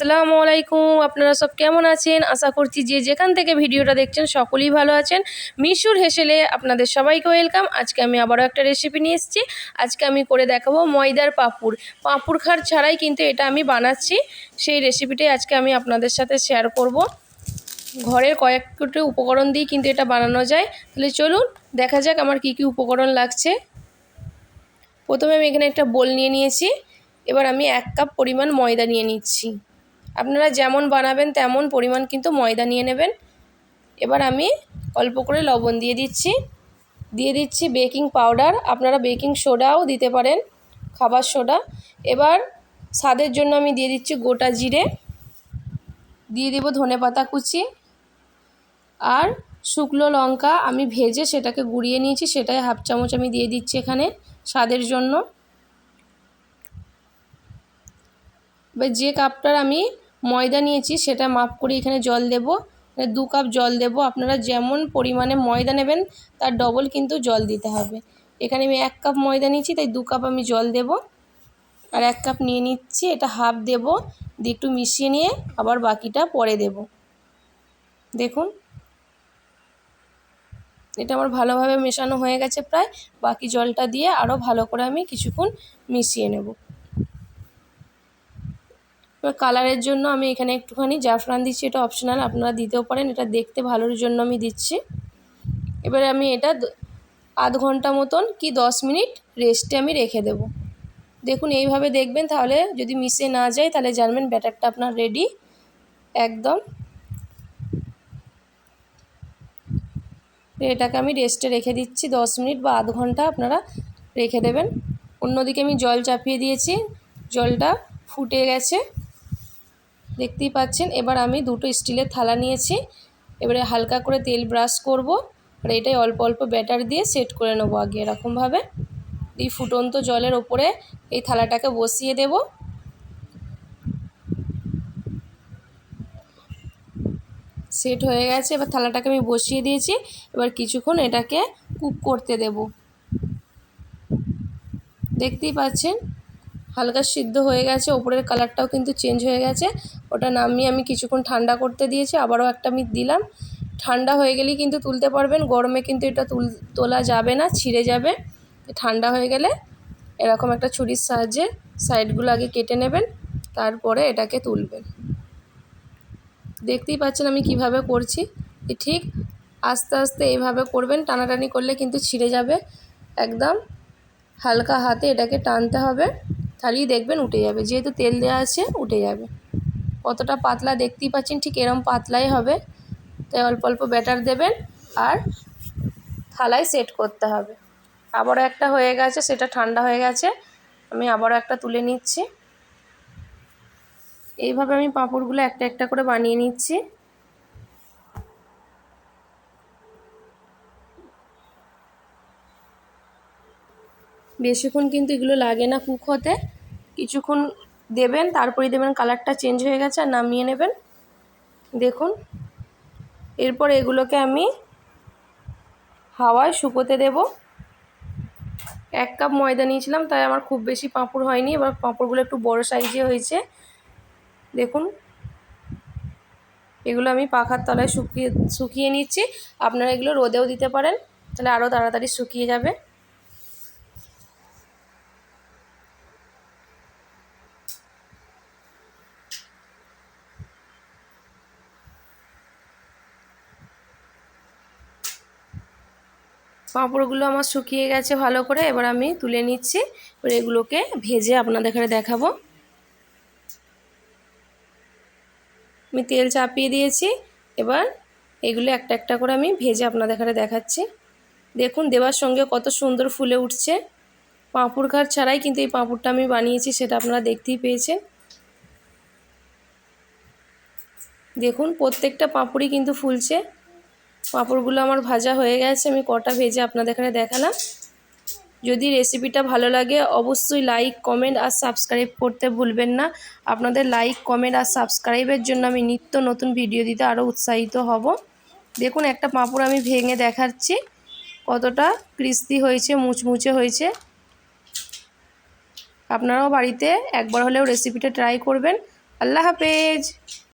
আসসালামু আলাইকুম, আপনারা সব কেমন আছেন? আশা করছি যে যেখান থেকে ভিডিওটা দেখছেন সকলেই ভালো আছেন। মিশুর হেসেলে আপনাদের সবাইকে ওয়েলকাম। আজকে আমি আবারও একটা রেসিপি নিয়ে এসেছি। আজকে আমি করে দেখাবো ময়দার পাঁপুড়। পাঁপুড় খাড় ছাড়াই কিন্তু এটা আমি বানাচ্ছি। সেই রেসিপিটাই আজকে আমি আপনাদের সাথে শেয়ার করব। ঘরের কয়েকটি উপকরণ দিয়ে কিন্তু এটা বানানো যায়। তাহলে চলুন, দেখা যাক আমার কি কি উপকরণ লাগছে। প্রথমে আমি এখানে একটা বোল নিয়ে নিয়েছি। এবার আমি এক কাপ পরিমাণ ময়দা নিয়ে নিচ্ছি। আপনারা যেমন বানাবেন তেমন পরিমাণ কিন্তু ময়দা নিয়ে নেবেন। এবার আমি অল্প করে লবণ দিয়ে দিচ্ছি। দিয়ে দিচ্ছি বেকিং পাউডার। আপনারা বেকিং সোডাও দিতে পারেন, খাবার সোডা। এবার স্বাদের জন্য আমি দিয়ে দিচ্ছি গোটা জিরে। দিয়ে দেবো ধনে পাতা কুচি। আর শুকনো লঙ্কা আমি ভেজে সেটাকে গুঁড়িয়ে নিয়েছি, সেটাই হাফ চামচ আমি দিয়ে দিচ্ছি এখানে স্বাদের জন্য। এবার যে কাপটার আমি ময়দা নিয়েছি সেটা মাপ করে এখানে জল দেব। মানে দু কাপ জল দেব। আপনারা যেমন পরিমাণে ময়দা নেবেন, তার ডবল কিন্তু জল দিতে হবে। এখানে আমি এক কাপ ময়দা নিয়েছি, তাই দু কাপ আমি জল দেব। আর এক কাপ নিয়ে নিচ্ছি, এটা হাফ দেব। দিয়ে একটু মিশিয়ে নিয়ে আবার বাকিটা পরে দেব। দেখুন। এটা আমার ভালোভাবে মেশানো হয়ে গেছে প্রায়। বাকি জলটা দিয়ে আরও ভালো করে আমি কিছুক্ষণ মিশিয়ে নেব। এবার কালারের জন্য আমি এখানে একটুখানি জাফরান দিচ্ছি, এটা অপশনাল আপনারা দিতেও পারেন, এটা দেখতে ভালোর জন্য আমি দিচ্ছি। এবারে আমি এটা আধ ঘণ্টা মতন কি দশ মিনিট রেস্টে আমি রেখে দেব। দেখুন, এইভাবে দেখবেন, তাহলে যদি মিশে না যায়, তাহলে জানবেন ব্যাটারটা আপনার রেডি একদম। এটাকে আমি রেস্টে রেখে দিচ্ছি, দশ মিনিট বা আধ ঘণ্টা আপনারা রেখে দেবেন। অন্যদিকে আমি জল চাপিয়ে দিয়েছি, জলটা ফুটে গেছে। দেখতেই পাচ্ছেন। এবার আমি দুটো স্টিলের থালা নিয়েছি। এবারে হালকা করে তেল ব্রাশ করব। আর এটাই অল্প অল্প ব্যাটার দিয়ে সেট করে নেব আগে এরকমভাবে। এই ফুটন্ত জলের ওপরে এই থালাটাকে বসিয়ে দেব। সেট হয়ে গেছে। এবার থালাটাকে আমি বসিয়ে দিয়েছি। এবার কিছুক্ষণ এটাকে কুক করতে দেব। দেখতেই পাচ্ছেন? হালকা সিদ্ধ হয়ে গেছে, ওপরের কালারটাও কিন্তু চেঞ্জ হয়ে গেছে। ওটা নামিয়ে আমি কিছুক্ষণ ঠান্ডা করতে দিয়েছি, আবারও একটা আমি দিলাম। ঠান্ডা হয়ে গেলেই কিন্তু তুলতে পারবেন, গরমে কিন্তু এটা তুল, তোলা যাবে না, ছিঁড়ে যাবে। ঠান্ডা হয়ে গেলে এরকম একটা ছুরির সাহায্যে সাইডগুলো আগে কেটে নেবেন, তারপরে এটাকে তুলবেন। দেখতেই পাচ্ছেন আমি কীভাবে করছি। ঠিক আস্তে আস্তে এইভাবে করবেন, টানাটানি করলে কিন্তু ছিঁড়ে যাবে। একদম হালকা হাতে এটাকে টানতে হবে। তাহলেই দেখবেন উঠে যাবে। যেহেতু তেল দেওয়া আছে, উঠে যাবে। কতটা পাতলা দেখতেই পাচ্ছেন, ঠিক এরম পাতলাই হবে। তাই অল্প অল্প ব্যাটার দেবেন আর থালায় সেট করতে হবে। আবারও একটা হয়ে গেছে, সেটা ঠান্ডা হয়ে গেছে। আমি আবারও একটা তুলে নিচ্ছি। এইভাবে আমি পাঁপড়গুলো একটা একটা করে বানিয়ে নিচ্ছি। বেশিক্ষণ কিন্তু এগুলো লাগে না কুক হতে। কিছুক্ষণ দেবেন, তারপরেই দেবেন কালারটা চেঞ্জ হয়ে গেছে, আর নামিয়ে নেবেন। দেখুন, এরপর এগুলোকে আমি হাওয়ায় শুকোতে দেব। এক কাপ ময়দা নিয়েছিলাম, তাই আমার খুব বেশি পাঁপড় হয়নি। এবার পাঁপড়গুলো একটু বড় সাইজে হয়েছে। দেখুন, এগুলো আমি পাখার তলায় শুকিয়ে শুকিয়ে নিচ্ছি। আপনারা এগুলো রোদেও দিতে পারেন, তাহলে আরও তাড়াতাড়ি শুকিয়ে যাবে। পাঁপড়গুলো আমার শুকিয়ে গেছে ভালো করে, এবার আমি তুলে নিচ্ছি। এবার এগুলোকে ভেজে আপনাদের এখানে দেখাবো। আমি তেল চাপিয়ে দিয়েছি। এবার এগুলো একটা একটা করে আমি ভেজে আপনাদের এখানে দেখাচ্ছি। দেখুন, দেওয়ার সঙ্গে কত সুন্দর ফুলে উঠছে। পাঁপড় ঘাট ছাড়াই কিন্তু এই পাঁপড়টা আমি বানিয়েছি, সেটা আপনারা দেখতেই পেয়েছেন। দেখুন, প্রত্যেকটা পাঁপড়ই কিন্তু ফুলছে। পাঁপড়গুলো আমার ভাজা হয়ে গেছে, আমি কটা ভেজে আপনাদের এখানে দেখালাম। যদি রেসিপিটা ভালো লাগে, অবশ্যই লাইক কমেন্ট আর সাবস্ক্রাইব করতে ভুলবেন না। আপনাদের লাইক কমেন্ট আর সাবস্ক্রাইবের জন্য আমি নিত্য নতুন ভিডিও দিতে আরও উৎসাহিত হব। দেখুন, একটা পাঁপড় আমি ভেঙে দেখাচ্ছি, কতটা ক্রিস্পি হয়েছে, মুচমুচে হয়েছে। আপনারাও বাড়িতে একবার হলেও রেসিপিটা ট্রাই করবেন। আল্লাহ হাফেজ!